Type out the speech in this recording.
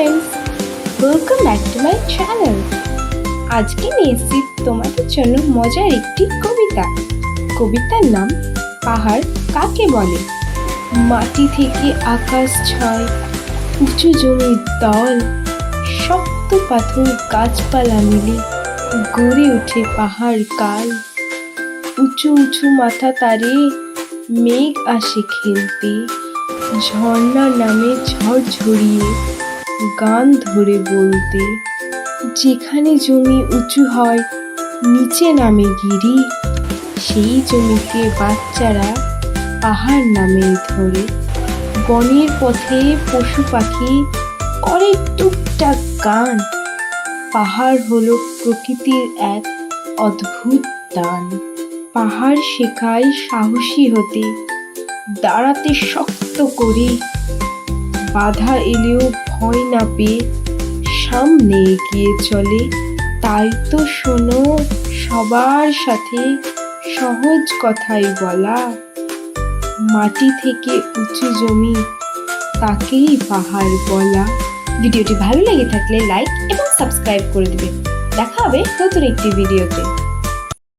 Friends welcome back to my channel আজকে নিয়ে তোমাদের জন্য মজার একটি কবিতা। কবিতার নাম পাহাড় কাকে বলে? মাটি থেকে আকাশ ছয়, উঁচু জমির দল শক্ত পাথর গাছপালা মিলে গড়ে ওঠে পাহাড় কাল। উঁচু উঁচু মাথা তারে মেঘ আসে খেলতে, ঝর্ণা নামে ঝড় ঝরিয়ে গান ধরে বলতে, যেখানে জমি উঁচু হয়, নিচে নামে গিরি। সেই জমিকে বাচ্চারা পাহাড় নামে ধরে। বনের পথে পশু পাখি করে টুকটাক গান। পাহাড় হলো প্রকৃতির এক অদ্ভুত দান। পাহাড় শেখায় সাহসী হতে, দাঁড়াতে শক্ত করে। বাধা এলেও ভয় না পেয়ে সামনে এগিয়ে চলে। তাই তো শোনো, সবার সাথে সহজ কথাই বলা। মাটি থেকে উঁচু জমি, তাকেই পাহাড় বলা। ভিডিওটি ভালো লেগে থাকলে লাইক এবং সাবস্ক্রাইব করে দেবে। দেখা হবে নতুন একটি ভিডিওতে।